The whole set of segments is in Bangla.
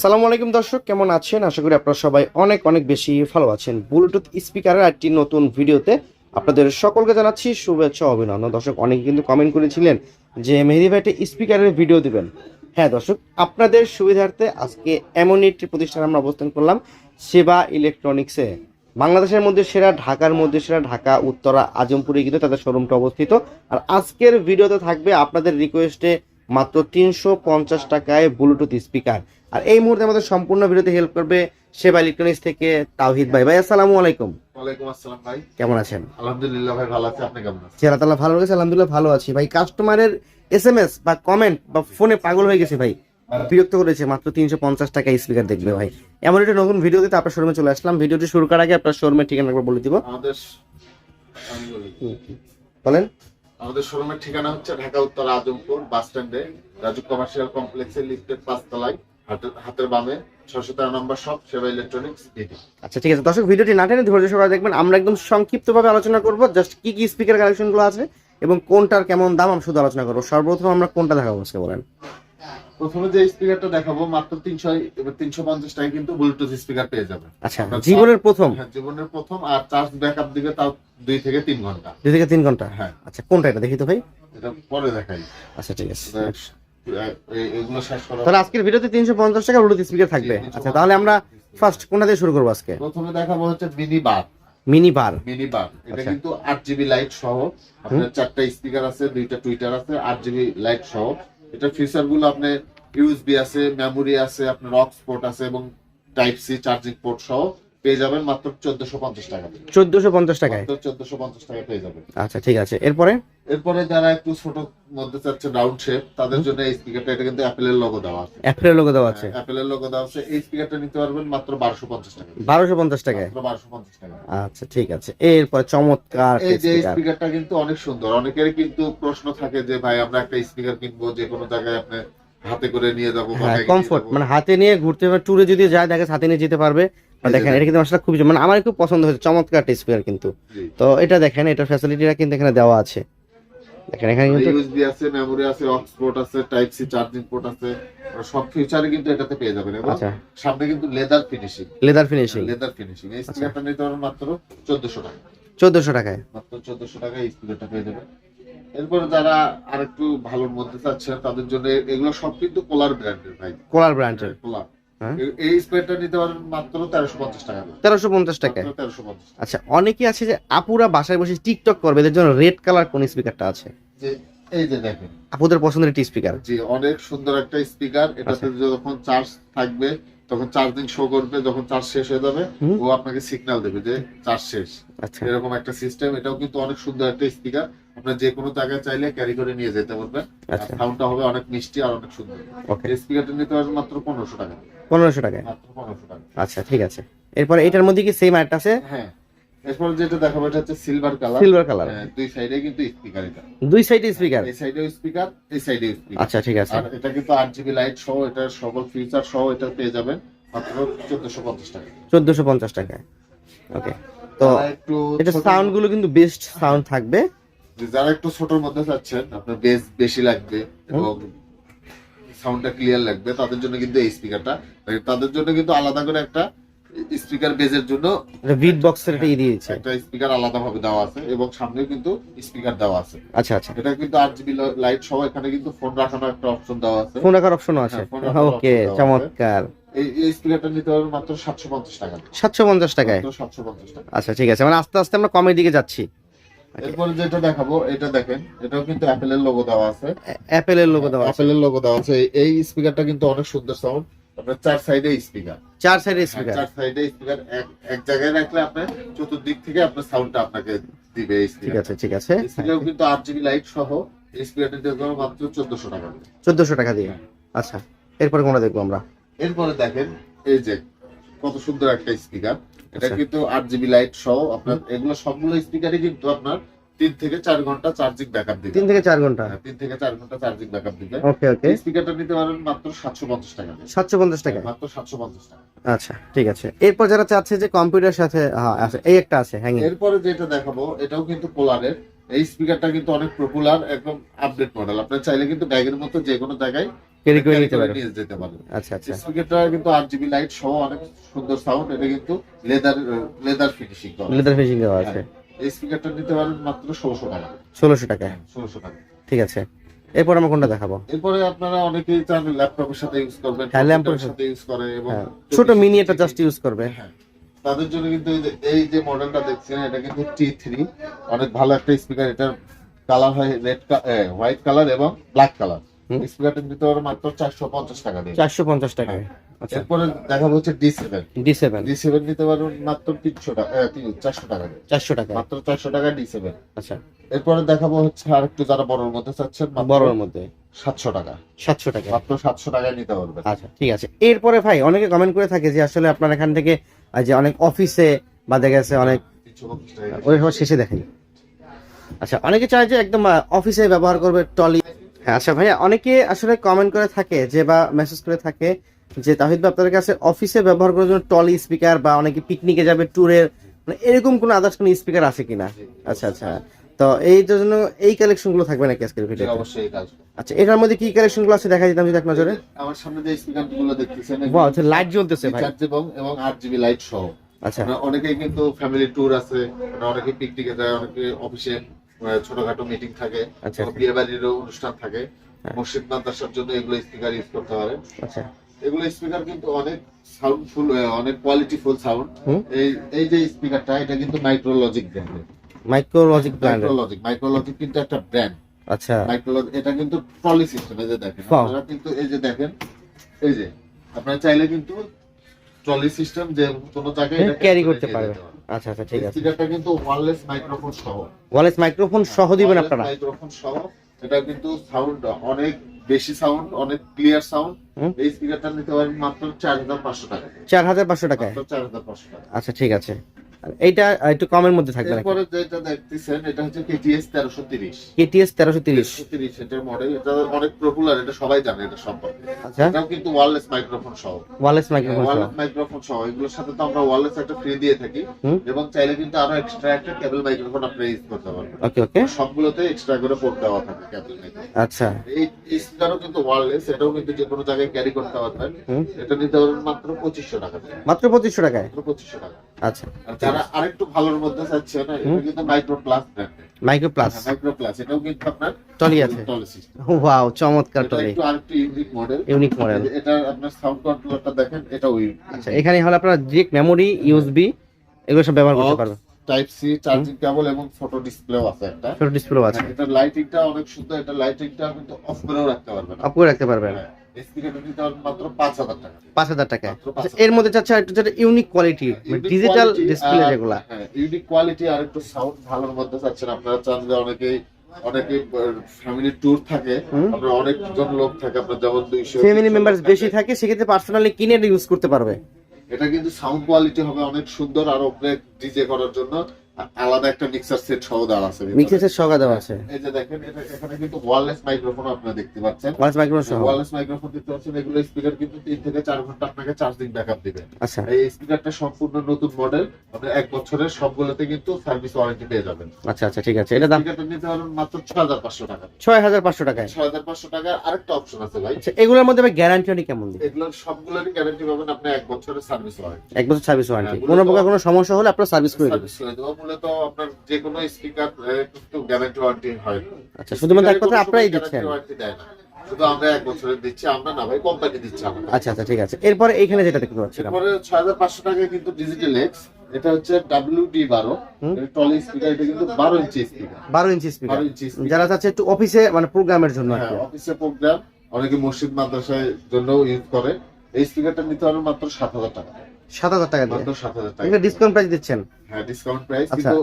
আসসালামু আলাইকুম দর্শক, কেমন আছেন? আশা করি আপনারা সবাই অনেক অনেক বেশি ভালো আছেন। ব্লুটুথ স্পিকারের একটি নতুন ভিডিওতে আপনাদের সকলকে জানাচ্ছি শুভেচ্ছা অভিনন্দন। দর্শক, অনেকে কিন্তু কমেন্ট করেছিলেন যে মেহেদি ভাইটা স্পিকারের ভিডিও দিবেন। হ্যাঁ দর্শক, আপনাদের সুবিধার্থে আজকে এমন একটি প্রতিষ্ঠান আমরা অবস্থান করলাম, সেবা ইলেকট্রনিক্সে। বাংলাদেশের মধ্যে সেরা, ঢাকার মধ্যে সেরা, ঢাকা, উত্তরা, আজমপুরে কিন্তু তাদের শোরুমটা অবস্থিত। আর আজকের ভিডিওতে থাকবে আপনাদের রিকোয়েস্টে মাত্র তিনশো পঞ্চাশ টাকায় ব্লুটুথ স্পিকার আর এই মুহূর্তে আমাদের সম্পূর্ণ ভিডিওতে হেল্প করবে সেবা ইলেকট্রনিক্স থেকে তাওহিদ ভাই। ভাই আসসালামু আলাইকুম। ওয়ালাইকুম আসসালাম ভাই। কেমন আছেন? আলহামদুলিল্লাহ ভাই ভালো আছে। আপনি কেমন আছেন? চেহারা তালা ভালো আলহামদুলিল্লাহ ভালো আছি। ভাই কাস্টমারের বা কমেন্ট বা ফোনে পাগল হয়ে গেছে ভাই। বিরক্ত করেছে মাত্র তিনশো পঞ্চাশ টাকা স্পিকার দেখবে ভাই। এমন একটা নতুন ভিডিও দিতে আপনার শোরুমে চলে আসলাম। ভিডিওটি শুরু করার আগে আপনার শোরুমের ঠিকানা একবার বলে দিব। আমাদের বলেন। আমাদের শোরুমের ঠিকানা হচ্ছে ঢাকা, উত্তর, আজমপুর বাস স্ট্যান্ডে। রাজু কমার্শিয়াল কমপ্লেক্সের লিফটের পাঁচতলায়, হাতের হাতের বামে নম্বর সেবা আচ্ছা ঠিক আছে। ভিডিওটি ধৈর্য দেখবেন। আমরা একদম আলোচনা করব। জাস্ট কি কি আছে এবং কোনটার কেমন দাম আমি শুধু আলোচনা করব। সর্বপ্রথম আমরা কোনটা দেখাবো বলেন? প্রথমে যে স্পিকারটা দেখাবো মাত্র তিনশো এবার তিনশো পঞ্চাশ টাকায় কিন্তু ব্লুটুথ স্পিকার পেয়ে যাবে। আচ্ছা জীবনের প্রথম? হ্যাঁ, জীবনের প্রথম আর চার্জ ব্যাকআপ দিবে তাও দুই থেকে তিন ঘণ্টা। দুই থেকে তিন ঘণ্টা? হ্যাঁ। আচ্ছা কোনটা এটা? দেখি তো ভাই। এটা পরে দেখাই। আচ্ছা ঠিক আছে। এগুলো শেষ করা তাহলে আজকের ভিডিওতে তিনশো পঞ্চাশ টাকা ব্লুটুথ স্পিকার থাকবে। আচ্ছা তাহলে আমরা ফার্স্ট কোনটা দিয়ে শুরু করব আজকে? প্রথমে দেখাবো হচ্ছে mini bar mini bar mini bar এটা আচ্ছা। কিন্তু আট জিবি লাইট সহ। আপনার চারটা স্পিকার আছে দুইটা টুইটার আছে আট জিবি লাইট সহ। এটা ফিচারগুলো আপনার ইউএসবি আছে মেমোরি আছে, আপনার অক্স পোর্ট আছে এবং টাইপ সি চার্জিং পোর্ট সহ পেয়ে যাবেন মাত্র চোদ্দশো পঞ্চাশ টাকা চোদ্দশো পঞ্চাশ টাকায়? মাত্র চোদ্দশো পঞ্চাশ টাকা পেয়ে যাবেন। আচ্ছা ঠিক আছে। এরপরে? এরপরে যারা একটু ছোট মধ্যে চাচ্ছে রাউন্ড শেপ তাদের জন্য এই স্পিকারটা এটা কিন্তু অ্যাপেলের লোগো দেওয়া আছে। অ্যাপেলের লোগো দেওয়া আছে? অ্যাপেলের লোগো দেওয়া আছে। এই স্পিকারটা নিতে পারবেন মাত্র বারোশো পঞ্চাশ টাকা বারোশো পঞ্চাশ টাকায়? মাত্র বারোশো পঞ্চাশ টাকা আচ্ছা ঠিক আছে। এরপরে চমৎকার এই যে স্পিকারটা কিন্তু অনেক সুন্দর। অনেকেরই কিন্তু প্রশ্ন থাকে যে ভাই আমরা একটা স্পিকার কিনবো যে কোনো জায়গায় আপনি হাতে করে নিয়ে যাব বা হ্যাঁ কমফোর্ট মানে হাতে নিয়ে ঘুরতে ট্যুরে যদি যায় দেখে হাতে নিয়ে যেতে পারবে। দেখেন এটা কিন্তু খুবই মানে আমার খুব পছন্দ হয়েছে চমৎকার স্পিকার কিন্তু। তো এটা দেখেন এটা ফ্যাসিলিটিটা কিন্তু এখানে দেওয়া আছে। দেখেন এখানে কিন্তু ইউএসবি আছে মেমোরি আছে অক্স পোর্ট আছে টাইপ সি চার্জিং পোর্ট আছে সব ফিচারই কিন্তু এটাতে পেয়ে যাবেন। এবং আচ্ছা। সামনে কিন্তু leather finishing leather finishing leather finishing এই স্পিকারটা নিতে পারবেন মাত্র চোদ্দশো টাকা। চোদ্দশো টাকায়। মাত্র চোদ্দশো টাকা এই স্পিকারটা পেয়ে যাবেন। এরপরে যারা আরেকটু ভালোর মধ্যে চাচ্ছেন তাদের জন্য এগুলো সব কিন্তু কোলার ব্র্যান্ডের ভাই। কোলার ব্র্যান্ডের কোলার। এই স্পিকারটা নিতে পারবেন মাত্র তেরোশো পঞ্চাশ টাকা দিয়ে। তেরোশো পঞ্চাশ টাকায়? মাত্র তেরোশো পঞ্চাশ টাকা। আচ্ছা অনেকেই আছে যে আপুরা বাসায় বসে টিকটক করবে এদের জন্য রেড কালার কোন স্পিকারটা আছে? যে এই যে দেখেন। আপুদের পছন্দের একটি স্পিকার জি অনেক সুন্দর একটা স্পিকার এটাতে আচ্ছা। যখন চার্জ থাকবে তখন চার্জিং শো করবে যখন চার্জ শেষ হয়ে যাবে ও আপনাকে সিগন্যাল দেবে যে চার্জ শেষ। আচ্ছা। এরকম একটা সিস্টেম এটাও কিন্তু অনেক সুন্দর একটা স্পিকার আপনার যে কোনো জায়গায় চাইলে ক্যারি করে নিয়ে যেতে পারবেন। আচ্ছা। সাউন্ডটা হবে অনেক মিষ্টি আর অনেক সুন্দর। ওকে এই স্পিকারটা নিতে পারবেন মাত্র পনেরোশো টাকা। পনেরোশো মাত্র পনেরোশো টাকা। আচ্ছা ঠিক আছে। এরপরে এটার মধ্যে কি সেম একটা আছে? হ্যাঁ। এরপর যেটা দেখাবো এটা হচ্ছে সিলভার কালার সিলভার কালার দুই সাইডে কিন্তু স্পিকার এটা। দুই সাইডে স্পিকার এই সাইডেও স্পিকার এই সাইডেও স্পিকার আচ্ছা ঠিক আছে। আর এটা কিন্তু আট জিবি লাইট সহ এটা সকল ফিচার সহ এটা পেয়ে যাবেন মাত্র চোদ্দশো পঞ্চাশ টাকা চোদ্দশো পঞ্চাশ টাকায়। ওকে তো এটা সাউন্ডগুলো কিন্তু বেস্ট সাউন্ড থাকবে। যারা একটু ছোটর মধ্যে চাচ্ছেন আপনার বেস বেশি লাগবে এবং সাউন্ডটা ক্লিয়ার লাগবে তাদের জন্য কিন্তু এই স্পিকারটা তাদের জন্য কিন্তু আলাদা করে একটা স্পিকার বেজের জন্য বিট বক্সের এটা দিয়েছে। একটা স্পিকার আলাদা ভাবে দেওয়া আছে এবং সামনেও কিন্তু স্পিকার দেওয়া আছে। আচ্ছা আচ্ছা। এটা কিন্তু আট জিবি লাইট সহ এখানে কিন্তু ফোন রাখানোর একটা অপশন দেওয়া আছে। ফোন রাখার অপশনও আছে। হ্যাঁ, রাখার ওকে। চমৎকার। এই স্পিকারটা নিতে পারবেন মাত্র সাতশো পঞ্চাশ টাকা। সাতশো পঞ্চাশ টাকায়? মাত্র সাতশো পঞ্চাশ টাকা। আচ্ছা ঠিক আছে। মানে আস্তে আস্তে আমরা কমের দিকে যাচ্ছি। এরপরে যেটা দেখাবো এটা দেখেন এটাও কিন্তু অ্যাপেলের লোগো দেওয়া আছে। অ্যাপেলের লোগো দেওয়া আছে। অ্যাপেলের লোগো দেওয়া আছে। এই স্পিকারটা কিন্তু অনেক সুন্দর সাউন্ড আপনার চার সাইডে স্পিকার চার সাইডের স্পিকার চার সাইডে স্পিকার এক জায়গায় রাখলে চতুর্দিক থেকে আপনার সাউন্ডটা আপনাকে দিবে ঠিক আছে ঠিক আছে। স্পিকার কিন্তু আট জিবি লাইট সহ মাত্র চোদ্দশো টাকা দিয়ে। চোদ্দশো টাকা দিয়ে? আচ্ছা এরপরে কোনটা দেখব আমরা? এরপরে দেখেন এই যে কত সুন্দর একটা স্পিকার এটা আচ্ছা। কিন্তু আট জিবি লাইট সহ আপনার এগুলো সবগুলো স্পিকারই কিন্তু আপনার তিন থেকে চার ঘণ্টা চার্জিং ব্যাকআপ দিবে। তিন থেকে চার ঘণ্টা? হ্যাঁ, তিন থেকে চার ঘণ্টা চার্জিং ব্যাকআপ দিবে। ওকে ওকে স্পিকারটা নিতে পারেন মাত্র সাতশো পঞ্চাশ টাকা। সাতশো পঞ্চাশ টাকা? মাত্র সাতশো পঞ্চাশ টাকা। আচ্ছা ঠিক আছে। এরপর যারা চাচ্ছে যে কম্পিউটার সাথে হ্যাঁ এই একটা আছে হ্যাঙ্গিং এরপরে যেটা দেখাবো এটাও কিন্তু পোলারের এই স্পিকারটা কিন্তু অনেক পপুলার একদম আপডেট মডেল আপনার চাইলে কিন্তু ব্যাগের মতো যে কোনো জায়গায় ক্যারি করে নিতে পারবে নিয়ে যেতে আচ্ছা আচ্ছা। স্পিকারটা কিন্তু আট জিবি লাইট সহ অনেক সুন্দর সাউন্ড এটা কিন্তু লেদার লেদার ফিনিশিং করা। লেদার ফিনিশিং দেওয়া আছে। এই স্পিকারটা নিতে পারেন মাত্র ষোলোশো টাকা। ষোলোশো টাকায়? ষোলোশো টাকা। ঠিক আছে। এরপর আমরা কোনটা দেখাবো? এরপরে আপনারা অনেকেই চান ল্যাপটপের সাথে ইউজ করবেন হ্যাঁ, ল্যাপটপের সাথে ইউজ করে এবং হ্যাঁ, ছোট মিনি এটা জাস্ট ইউজ করবে। হ্যাঁ, তাদের জন্য কিন্তু এই যে- এই যে মডেলটা দেখছেন এটা কিন্তু টি থ্রি অনেক ভালো একটা স্পিকার এটার কালার হয় রেড হোয়াইট কালার এবং ব্ল্যাক কালার হুম। স্পিকারটা মাত্র চারশো পঞ্চাশ টাকা দিয়ে। চারশো পঞ্চাশ টাকায়। আচ্ছা। এরপরে দেখাবো হচ্ছে D seven D seven D seven নিতে পারবেন মাত্র তিনশো টাকা চারশো টাকা দিয়ে। চারশো টাকা। মাত্র চারশো টাকা ডি সেভেন আচ্ছা। এরপরে দেখাবো হচ্ছে আর একটু যারা বড়র মধ্যে চাচ্ছেন বড়র মধ্যে। সাতশো টাকা। সাতশো টাকা। মাত্র সাতশো টাকায় নিতে পারবেন। আচ্ছা ঠিক আছে। এরপরে ভাই অনেকে কমেন্ট করে থাকে যে আসলে আপনার এখান থেকে যে অনেক অফিসে বা দেখা গেছে অনেক ওই শেষে দেখাই। আচ্ছা অনেকে চায় যে একদম অফিসে ব্যবহার করবে টলি আচ্ছা ভাইয়া অনেকে আসলে কমেন্ট করে থাকে যে বা মেসেজ করে থাকে যে তাহিদ আপনাদের কাছে অফিসে ব্যবহার করার জন্য টলি স্পিকার বা অনেকে পিকনিকে যাবে ট্যুরের মানে এরকম কোনো আদার্স কোনো স্পিকার আছে কিনা? আচ্ছা আচ্ছা। তো এই জন্য এই কালেকশনগুলো থাকবে নাকি আজকের জি, ভিডিওতে অবশ্যই আচ্ছা এটার মধ্যে কি কালেকশনগুলো আছে দেখা দিতাম যদি এক নজরে আমার সামনে যে স্পিকারগুলো দেখতেছেন বাহ আচ্ছা লাইট জ্বলতেছে ভাই। এবং এবং আট জিবি লাইট সহ। আচ্ছা। অনেকেই কিন্তু ফ্যামিলি ট্যুর আছে অনেকে পিকনিকে যায় অনেকে অফিসে ছোটখাটো মিটিং থাকে আচ্ছা বিয়ে বাড়ির অনুষ্ঠান থাকে। হ্যাঁ। মসজিদ মাদ্রাসার জন্য এগুলো স্পিকার ইউজ করতে পারে। আচ্ছা। এগুলো স্পিকার কিন্তু অনেক সাউন্ডফুল অনেক কোয়ালিটিফুল সাউন্ড এই এই যে স্পিকারটা এটা কিন্তু মাইক্রোলজিক ব্র্যান্ডের মাইক্রোলজিক ব্র্যান্ড মাইক্রোলজিক মাইক্রোলজিক কিন্তু একটা ব্র্যান্ড আচ্ছা। মাইক্রোলজিক এটা কিন্তু ট্রলি সিস্টেম এই যে দেখেন আপনারা কিন্তু এই যে দেখেন এই যে আপনারা চাইলে কিন্তু ট্রলি সিস্টেম যে কোনো জায়গায় ক্যারি করতে করে আচ্ছা আচ্ছা ঠিক আছে। স্পিকারটা কিন্তু ওয়্যারলেস মাইক্রোফোন সহ। ওয়্যারলেস মাইক্রোফোন সহ দিবেন আপনারা? মাইক্রোফোন সহ। এটা কিন্তু সাউন্ড অনেক বেশি সাউন্ড অনেক ক্লিয়ার সাউন্ড। এই স্পিকারটা নিতে পারেন মাত্র চার হাজার পাঁচশো টাকা চার হাজার পাঁচশো টাকায়? মাত্র চার হাজার পাঁচশো টাকা আচ্ছা ঠিক আছে। এইটা একটু কমের মধ্যে থাকবে এরপরে যেটা দেখতেছেন এটা হচ্ছে কেটিএস তেরোশো তিরিশ। কেটিএস তেরোশো তিরিশ। তিরিশ এটার মডেল এটা অনেক পপুলার এটা সবাই জানে এটা সম্পর্কে। আচ্ছা। এটাও কিন্তু ওয়্যারলেস মাইক্রোফোন সহ। ওয়ালেস মাইক্রোফোন সহ। মাইক্রোফোন সহ এগুলোর সাথে তো আমরা ওয়্যারলেস একটা ফ্রি দিয়ে থাকি। এবং চাইলে কিন্তু আরও এক্সট্রা একটা কেবল মাইক্রোফোন আপনি ইউজ করতে পারবেন। ওকে ওকে সবগুলোতে এক্সট্রা করে পোর্ট দেওয়া থাকে কেবল আচ্ছা। এই স্পিকারও কিন্তু ওয়্যারলেস এটাও কিন্তু যে কোনো জায়গায় ক্যারি করতে পারবেন। এটা নিতে মাত্র পঁচিশশো টাকা। মাত্র পঁচিশশো টাকায়? মাত্র পঁচিশশো টাকা। আচ্ছা। যারা আরেকটু ভালোর মধ্যে এটা কিন্তু micro plus micro plus micro plus এটাও কিন্তু আপনার টলি আছে। ওয়াও চমৎকার টলি। একটু আরেকটু ইউনিক মডেল ইউনিক মডেল এটা আপনার সাউন্ড কন্ট্রোলারটা দেখেন এটাও আচ্ছা এখানে হলো আপনারা ডিরেক্ট মেমোরি ইউএসবি এগুলো সব ব্যবহার করতে পারবেন। টাইপ সি চার্জিং কেবল এবং ফটো ডিসপ্লেও আছে একটা। ছোট ডিসপ্লে আছে। এটা লাইটিংটা অনেক সুন্দর এটা লাইটিংটা কিন্তু অফ করেও রাখতে পারবেন। আপ করে রাখতে পারবেন। পাঁচ হাজার টাকা। আচ্ছা, এর মধ্যে চাচ্ছে একটু যেটা ইউনিক কোয়ালিটি ডিজিটাল ডিসপ্লে যেগুলা। ইউনিক কোয়ালিটি আর একটু সাউন্ড ভালোর মধ্যে চাচ্ছেন। আপনারা চান যে অনেকেই অনেকে ফ্যামিলি ট্যুর থাকে। আপনার অনেকজন লোক থাকে আপনার যেমন দুইশো ফ্যামিলি মেম্বার্স বেশি থাকে। সেক্ষেত্রে পার্সোনালি কিনে ইউজ করতে পারবে। এটা কিন্তু সাউন্ড কোয়ালিটি হবে অনেক সুন্দর আর ওপরে ডিজে করার জন্য। আলাদা একটা মিক্সার সেট সহ দেওয়া আছে ভিতরে। মিক্সেসের সহগা দেওয়া আছে। এই যে দেখেন এটা এখানে কিন্তু ওয়্যারলেস মাইক্রোফোন আপনারা দেখতে পাচ্ছেন। মাইক্রোফোন সহ। ওয়্যারলেস মাইক্রোফোন দেখতে পাচ্ছেন এগুলো স্পিকার কিন্তু তিন থেকে চার ঘণ্টা আপনাকে চার্জিং ব্যাকআপ দিবে। আচ্ছা। এই স্পিকারটা সম্পূর্ণ নতুন মডেল আপনি এক বছরের সবগুলোতে কিন্তু সার্ভিস ওয়ারেন্টি পেয়ে যাবেন। আচ্ছা আচ্ছা ঠিক আছে। এটা দাম? স্পিকারটা নিতে মাত্র ছ হাজার পাঁচশো টাকা। ছয় হাজার পাঁচশো টাকায়? ছ হাজার পাঁচশো টাকার আরেকটা অপশন আছে ভাই। আচ্ছা এগুলোর মধ্যে ভাই গ্যারান্টি অনেক কেমন দিবে? এগুলোর সবগুলোরই গ্যারান্টি পাবেন আপনি এক বছরের সার্ভিস ওয়ারেন্টি এক বছর সার্ভিস ওয়ারেন্টি হ্যাঁ, কোনো প্রকার কোনো সমস্যা হলে আপনারা সার্ভিস করে দেবেন দেবো মূলত আপনার যে কোনো স্পিকার কিন্তু গ্যারান্টি ওয়ারেন্টি হয় আচ্ছা শুধুমাত্র এক কথা আপনারাই দিচ্ছেন? guarantee দেয় না। শুধু আমরা এক বছরের দিচ্ছি আমরা না ভাই কোম্পানি দিচ্ছে আমাদের। আচ্ছা আচ্ছা ঠিক আছে। এরপরে এইখানে যেটা দেখতে পাচ্ছিলাম। এরপরে ছয় হাজার পাঁচশো টাকায় কিন্তু ডিজিটাল এক্স এটা হচ্ছে ডাব্লিউ ডি বারো। হুম। টলি স্পিকার এটা কিন্তু বারো ইঞ্চি স্পিকার বারো ইঞ্চি স্পিকার বারো ইঞ্চি যারা চাচ্ছে একটু অফিসে মানে প্রোগ্রামের জন্য হ্যাঁ অফিসে প্রোগ্রাম অনেকে মসজিদ মাদ্রাসায় জন্য ইউজ করে। এই স্পিকারটা নিতে পারবেন মাত্র সাত হাজার টাকা। সাত হাজার টাকা মাত্র সাত হাজার টাকা ডিসকাউন্ট প্রাইস দিচ্ছেন? হ্যাঁ ডিসকাউন্ট প্রাইস আচ্ছা। কিন্তু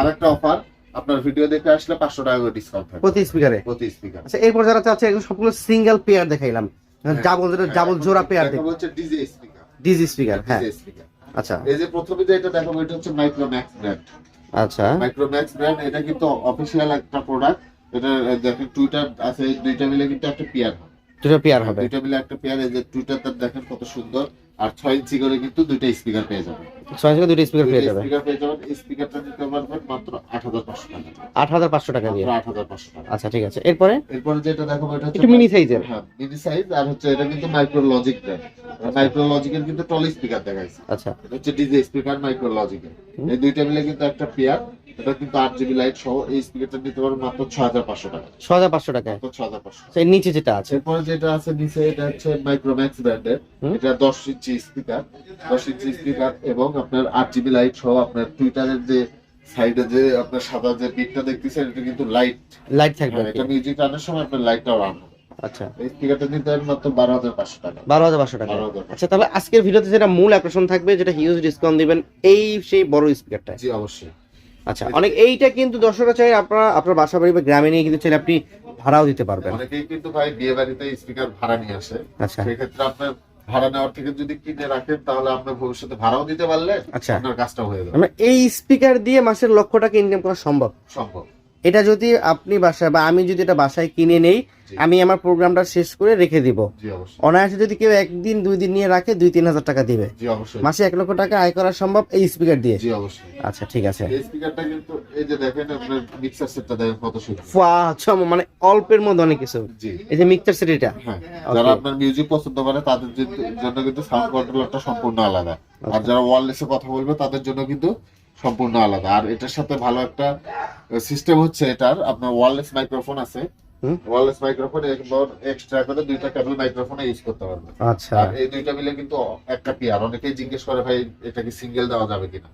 আরেকটা অফার আপনার ভিডিও দেখে আসলে পাঁচশো টাকা করে ডিসকাউন্ট থাকবে। প্রতি স্পিকারে প্রতি স্পিকার আচ্ছা এরপর যারা চাচ্ছে সবগুলো সিঙ্গেল পেয়ার দেখাইলাম। ডাবল ডাবল জোড়া পেয়ার দেখ হচ্ছে ডিজে স্পিকার ডিজি স্পিকার হ্যাঁ। আচ্ছা। এই যে প্রথমে যে এটা দেখাবো এটা হচ্ছে মাইক্রোম্যাক্স ব্র্যান্ড আচ্ছা। মাইক্রোম্যাক্স ব্র্যান্ড এটা কিন্তু অফিসিয়াল একটা প্রোডাক্ট এটা দেখেন টুইটার আছে দুইটা মিলে কিন্তু একটা পেয়ার দুটো পেয়ার হবে। দুইটা মিলে একটা পেয়ার এই যে টুইটারটা দেখেন কত সুন্দর। আর ছয় ইঞ্চি করে কিন্তু দুইটা স্পিকার পেয়ে যাবেন। ছয় থেকে দুইটা স্পিকার পেয়ে যাবে স্পিকার পেয়ে যাবেন। স্পিকারটা নিতে পারবেন মাত্র আট হাজার পাঁচশো টাকা আট হাজার পাঁচশো টাকা দিয়ে। মাত্র আট হাজার পাঁচশো টাকা। আচ্ছা ঠিক আছে। এরপরে? এরপরে যেটা দেখাবো এটা হচ্ছে একটু মিনি সাইজের হ্যাঁ মিনি সাইজ আর হচ্ছে এটা কিন্তু মাইক্রো মাইক্রোলজিক ব্র্যান্ড মাইক্রোলজিকের কিন্তু টলি স্পিকার দেখাইছে। আচ্ছা। এটা হচ্ছে ডিজে স্পিকার মাইক্রো লজিকের এই দুইটা মিলে কিন্তু একটা পেয়ার। এটা কিন্তু আট জিবি লাইট সহ এই স্পিকারটা নিতে পারবেন মাত্র ছ হাজার পাঁচশো টাকা। হাজার পাঁচশো ছ হাজার পাঁচশো। এর নিচে যেটা আছে? এরপরে যেটা আছে নিচে এটা হচ্ছে মাইক্রোম্যাক্স ব্র্যান্ডের এটা দশ ইঞ্চি স্পিকার দশ ইঞ্চি স্পিকার এবং আপনার আট জিবি লাইট সহ আপনার টুইটারের যে সাইডে যে আপনার সাদা যে বিটটা দেখতেছেন এটা কিন্তু লাইট লাইট থাকবে। এটা মিউজিক টানের সময় আপনার লাইটটাও রান হবে। আচ্ছা। এই স্পিকারটা নিতে পারেন মাত্র বারো হাজার পাঁচশো টাকা। বারো হাজার পাঁচশো টাকা। আচ্ছা তাহলে আজকের ভিডিওতে যেটা মূল আকর্ষণ থাকবে যেটা হিউজ ডিসকাউন্ট দিবেন এই সেই বড় স্পিকারটা জি অবশ্যই। আচ্ছা অনেক এইটা কিন্তু দর্শকরা চাই আপনারা আপনার বাসা বাড়ি বা গ্রামে নিয়ে কিন্তু চাইলে আপনি ভাড়াও দিতে পারবেন। অনেকেই কিন্তু ভাই বিয়ে বাড়িতে স্পিকার ভাড়া নিয়ে আসে। আচ্ছা। সেক্ষেত্রে আপনার ভাড়া নেওয়ার থেকে যদি কিনে রাখেন তাহলে আপনার ভবিষ্যতে ভাড়াও দিতে পারলে আচ্ছা। আপনার কাজটা হয়ে যাবে। আমরা এই স্পিকার দিয়ে মাসের লক্ষ টাকা ইনকাম করা সম্ভব? সম্ভব। এটা যদি আপনি বাসায় বা আমি যদি এটা বাসায় কিনে নেই আমি আমার প্রোগ্রামটা শেষ করে রেখে দিব। অনায়াসে যদি কেউ একদিন দুই দিন নিয়ে রাখে দুই তিন হাজার টাকা দিবে। মাসে এক লক্ষ টাকা আয় করা সম্ভব এই স্পিকার দিয়ে। আচ্ছা ঠিক আছে। মানে অল্পের মধ্যে অনেক কিছু। এই যে মিক্সার সেট এটা। হ্যাঁ। যারা আপনার মিউজিক পছন্দ করে তাদের জন্য কিন্তু সাউন্ড কন্ট্রোলারটা সম্পূর্ণ আলাদা। আর আচ্ছা। যারা ওয়ারলেসে কথা বলবে তাদের জন্য কিন্তু সম্পূর্ণ আলাদা। আর এটার সাথে ভালো একটা সিস্টেম হচ্ছে এটার। আপনার ওয়ারলেস মাইক্রোফোন আছে। ওয়ারলেস মাইক্রোফোন এক্সট্রা করে দুইটা কেবল মাইক্রোফোনে ইউজ করতে পারবে আচ্ছা। আর এই দুইটা মিলে কিন্তু একটা পেয়ার অনেকেই জিজ্ঞেস করে ভাই এটা কি সিঙ্গেল দেওয়া যাবে কিনা?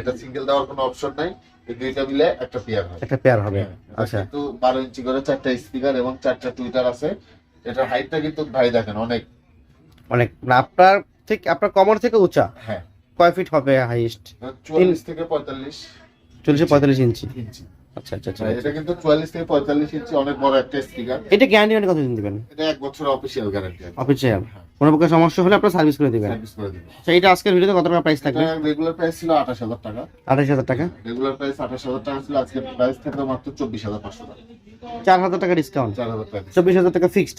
এটা সিঙ্গেল দেওয়ার কোনো অপশন নাই। এই দুইটা মিলে একটা পেয়ার হয়। একটা পেয়ার হবে। আচ্ছা। কিন্তু বারো ইঞ্চি করে চারটা স্পিকার এবং চারটা টুইটার আছে। এটার হাইটটা কিন্তু ভাই দেখেন অনেক। অনেক। আপনার ঠিক আপনার কমর থেকে উঁচা। হ্যাঁ। কয় ফিট হবে হাইস্ট চল্লিশ থেকে পঁয়তাল্লিশ চল্লিশ পঁয়তাল্লিশ ইঞ্চি ইঞ্চি আচ্ছা আচ্ছা আচ্ছা। এটা কিন্তু চুয়াল্লিশ থেকে পঁয়তাল্লিশ ইঞ্চি অনেক বড় একটা স্পিকার এটা গ্যারান্টি মানে কতদিন দিবেন? এটা এক বছর অফিসিয়াল গ্যারান্টি অফিসিয়াল কোনো প্রকার সমস্যা হলে আপনার সার্ভিস করে দিবেন। সার্ভিস করে দিবে আচ্ছা এটা আজকের ভিডিওতে কত টাকা প্রাইস থাকবে? রেগুলার প্রাইস ছিল আঠাশ হাজার টাকা। টাকা? রেগুলার প্রাইস টাকা ছিল প্রাইস থাকবে মাত্র টাকা। টাকা ডিসকাউন্ট ফিক্সড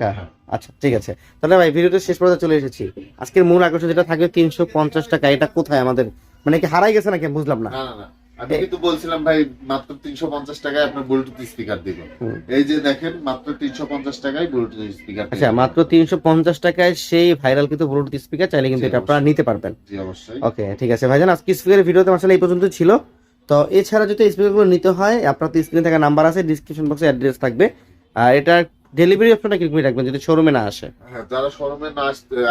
হ্যাঁ। আচ্ছা ঠিক আছে। তাহলে ভাই ভিডিওটা শেষ পর্যন্ত চলে এসেছি। আজকের মূল আকর্ষণ যেটা থাকবে তিনশো পঞ্চাশ টাকা। এটা কোথায় আমাদের? মানে কি হারাই গেছে নাকি? বুঝলাম না না না। আমি কিন্তু বলছিলাম ভাই মাত্র তিনশো পঞ্চাশ টাকায় আপনার ব্লুটুথ স্পিকার দিব। এই যে দেখেন মাত্র তিনশো পঞ্চাশ টাকায় ব্লুটুথ স্পিকার আচ্ছা মাত্র তিনশো পঞ্চাশ টাকায় সেই ভাইরাল কিন্তু ব্লুটুথ স্পিকার চাইলে কিন্তু এটা আপনারা নিতে পারবেন। জি অবশ্যই। ওকে ঠিক আছে। ভাইজান আজকে স্পিকারের ভিডিওতে আসলে এই পর্যন্ত ছিল। তো এছাড়া যদি স্পিকারগুলো নিতে হয় আপনার তো স্ক্রিনে থাকা নাম্বার আছে ডিসক্রিপশন বক্সে অ্যাড্রেস থাকবে। আর এটা ডেলিভারি অপশনটা কি রাখবেন যদি শোরুমে না আসে হ্যাঁ যারা শোরুমে না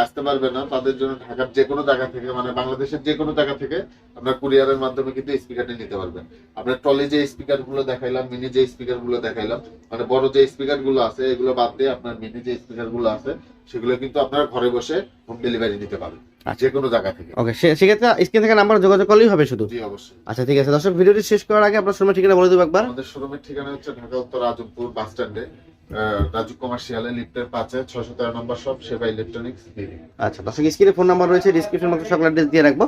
আসতে পারবে না, তাদের জন্য ঢাকার যে কোনো জায়গা থেকে মানে বাংলাদেশের যে কোনো জায়গা থেকে আপনার কুরিয়ারের মাধ্যমে কিন্তু স্পিকারটি নিতে পারবেন আপনার টলে যে স্পিকারগুলো দেখাইলাম মিনি যে স্পিকারগুলো দেখাইলাম মানে বড় যে স্পিকারগুলো আছে, এগুলো বাদ দিয়ে আপনার মিনি যে স্পিকারগুলো আছে, সেগুলো কিন্তু আপনারা ঘরে বসে হোম ডেলিভারি নিতে পারবেন। যে কোনো জায়গা থেকে। ওকে সেক্ষেত্রে স্ক্রিন থেকে নাম্বার যোগাযোগ করলেই হবে শুধু? জি অবশ্যই। আচ্ছা ঠিক আছে। দর্শক ভিডিওটি শেষ করার আগে আপনার শোরুমের ঠিকানা বলে দেবো একবার। আমাদের শোরুমের ঠিকানা হচ্ছে ঢাকা উত্তর রাজুপুর বাস স্ট্যান্ডে। রাজু কমার্শিয়ালে লিফটের পাঁচে ছশো তেরো নম্বর শপ সেবা ইলেকট্রনিক্স আচ্ছা দর্শক স্ক্রিনে ফোন নাম্বার রয়েছে ডিসক্রিপশন বক্সে সকল অ্যাড্রেস দিয়ে রাখব।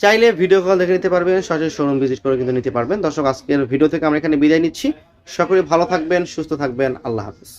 চাইলে ভিডিও কল দেখে নিতে পারবেন সরাসরি শোরুম ভিজিট করে কিন্তু নিতে পারবেন। দর্শক আজকের ভিডিও থেকে আমরা এখানে বিদায় নিচ্ছি। সকলে ভালো থাকবেন সুস্থ থাকবেন। আল্লাহ হাফিজ।